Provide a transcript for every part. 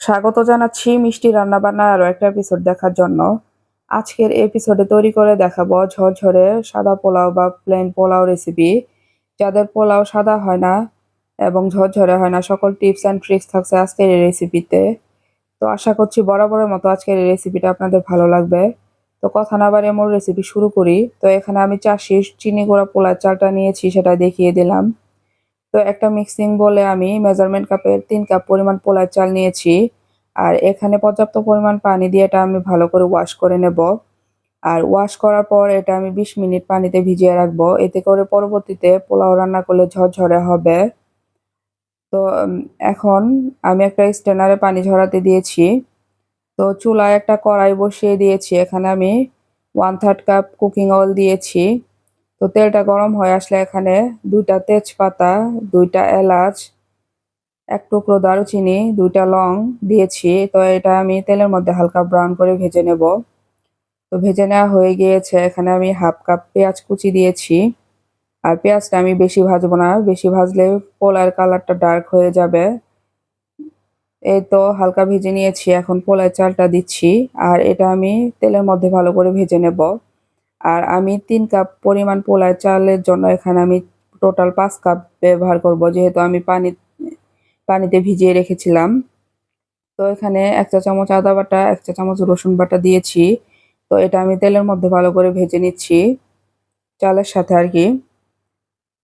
স্বাগত জানাচ্ছি মিষ্টি রান্নাবান্না আরও একটা এপিসোড দেখার জন্য। আজকের এপিসোডে তৈরি করে দেখাবো ঝরঝরে সাদা পোলাও বা প্লেন পোলাও রেসিপি যাদের পোলাও সাদা হয় না এবং ঝরঝরে হয় না, সকল টিপস অ্যান্ড ট্রিক্স থাকছে আজকের এই রেসিপিতে তো আশা করছি বরাবরের মতো আজকের এই রেসিপিটা আপনাদের ভালো লাগবে। তো কথা না বাড়িয়ে মূল রেসিপি শুরু করি। তো এখানে আমি চাষি চিনি গুঁড়া পোলার চালটা নিয়েছি, সেটা দেখিয়ে দিলাম। তো একটা মিক্সিং বলে আমি মেজারমেন্ট কাপের তিন কাপ পরিমাণ পোলার চাল নিয়েছি। আর এখানে পর্যাপ্ত পরিমাণ পানি দিয়ে এটা আমি ভালো করে ওয়াশ করে নেব। আর ওয়াশ করার পর এটা আমি বিশ মিনিট পানিতে ভিজিয়ে রাখব। এতে করে পরবর্তীতে পোলাও রান্না করলে ঝরঝরে হবে। তো এখন আমি একটা স্ট্যানারে পানি ঝরাতে দিয়েছি। তো চুলায় একটা কড়াই বসিয়ে দিয়েছি। এখানে আমি one third cup cooking oil দিয়েছি। তো তেলটা গরম হয়ে আসলে এখানে দুইটা তেজপাতা, দুইটা এলাচ, এক টুকরো দারুচিনি, দুইটা লং দিয়েছি। তো এটা আমি তেলের মধ্যে হালকা ব্রাউন করে ভেজে নেব। তো ভেজে নেওয়া হয়ে গিয়েছে। এখানে আমি হাফ কাপ পেঁয়াজ কুচি দিয়েছি। আর পেঁয়াজটা আমি বেশি ভাজবো না। বেশি ভাজলে পোলার কালারটা ডার্ক হয়ে যাবে। এই তো হালকা ভেজে নিয়েছি। এখন পোলার চালটা দিচ্ছি। আর এটা আমি তেলের মধ্যে ভালো করে ভেজে নেব। আর আমি তিন কাপ পরিমাণ পোলার চালের জন্য এখানে আমি টোটাল পাঁচ কাপ ব্যবহার করব, যেহেতু আমি পানি, পানিতে ভিজিয়ে রেখেছিলাম। তো এখানে এক চা চামচ আদা বাটা, এক চা চামচ রসুন বাটা দিয়েছি। তো এটা আমি তেলের মধ্যে ভালো করে ভেজে নিচ্ছি চালের সাথে আর কি।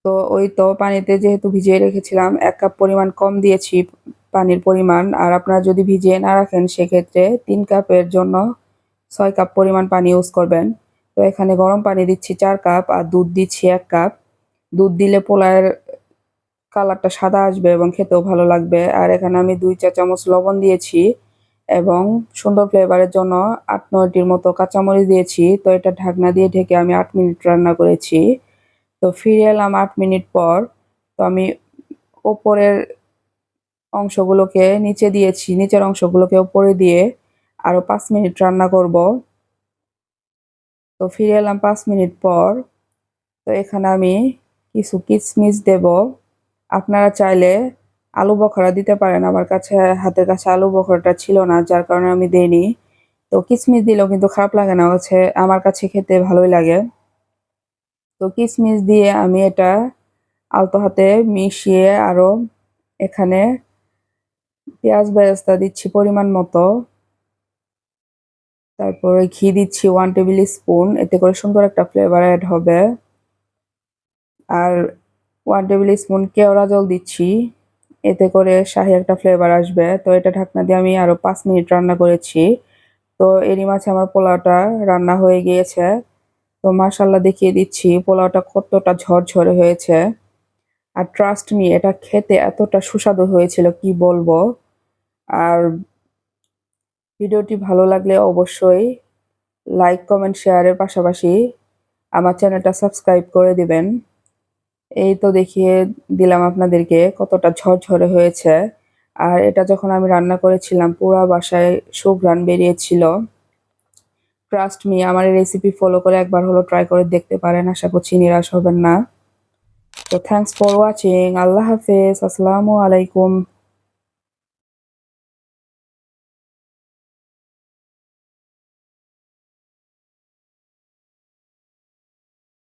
তো ওই তো পানিতে যেহেতু ভিজিয়ে রেখেছিলাম, এক কাপ পরিমাণ কম দিয়েছি পানির পরিমাণ। আর আপনারা যদি ভিজিয়ে না রাখেন, সেক্ষেত্রে তিন কাপের জন্য ছয় কাপ পরিমাণ পানি ইউজ করবেন। তো এখানে গরম পানি দিচ্ছি চার কাপ আর দুধ দিচ্ছি এক কাপ। দুধ দিলে পোলায়ের কালারটা সাদা আসবে এবং খেতেও ভালো লাগবে। আর এখানে আমি দুই চা চামচ লবণ দিয়েছি এবং সুন্দর ফ্লেভারের জন্য আট নয়টির মতো কাঁচামরিচ দিয়েছি। তো এটা ঢাকনা দিয়ে ঢেকে আমি আট মিনিট রান্না করেছি। তো ফিরে এলাম আট মিনিট পর। তো আমি ওপরের অংশগুলোকে নিচে দিয়েছি। নিচের অংশগুলোকে ওপরে দিয়ে আরও পাঁচ মিনিট রান্না করব। তো ফিরে এলাম পাঁচ মিনিট পর। তো এখানে আমি কিছু কিশমিশ দেব। আপনারা চাইলে আলু বখরা দিতে পারেন। আমার কাছে, হাতের কাছে আলু বখরাটা ছিল না, যার কারণে আমি দেইনি। তো কিশমিশ দিলেও কিন্তু খারাপ লাগে না, হচ্ছে আমার কাছে খেতে ভালোই লাগে। তো কিশমিশ দিয়ে আমি এটা আলতো হাতে মিশিয়ে আরও এখানে পেঁয়াজ বেরেস্তা দিচ্ছি পরিমাণ মতো। তারপরে ঘি দিচ্ছি ওয়ান টেবিল স্পুন এতে করে সুন্দর একটা ফ্লেভার অ্যাড হবে। আর ওয়ান টেবিল স্পুন কেওড়া জল দিচ্ছি, এতে করে শাহি একটা ফ্লেভার আসবে। তো এটা ঢাকনা দিয়ে আমি আরও পাঁচ মিনিট রান্না করেছি। তো এরই মাঝে আমার পোলাওটা রান্না হয়ে গিয়েছে। তো মাশাল্লাহ দেখিয়ে দিচ্ছি, পোলাওটা কতটা ঝরঝরে হয়েছে। আর ট্রাস্ট মি এটা খেতে এতটা সুস্বাদু হয়েছিল, কি বলব? আর ভিডিওটি ভালো লাগলে অবশ্যই লাইক কমেন্ট শেয়ারের পাশাপাশি আমার চ্যানেলটা সাবস্ক্রাইব করে দিবেন। এই তো দেখিয়ে দিলাম আপনাদেরকে কতটা ঝরঝরে হয়েছে। আর এটা যখন আমি রান্না করেছিলাম, পুরা বাসায় সুঘ্রাণ বেরিয়েছিল। ট্রাস্ট মি আমার এই রেসিপি ফলো করে একবার হলো ট্রাই করে দেখতে পারেন। আশা করছি নিরাশ হবেন না। তো থ্যাংকস ফর ওয়াচিং আল্লাহ হাফেজ। আসসালামু আলাইকুম।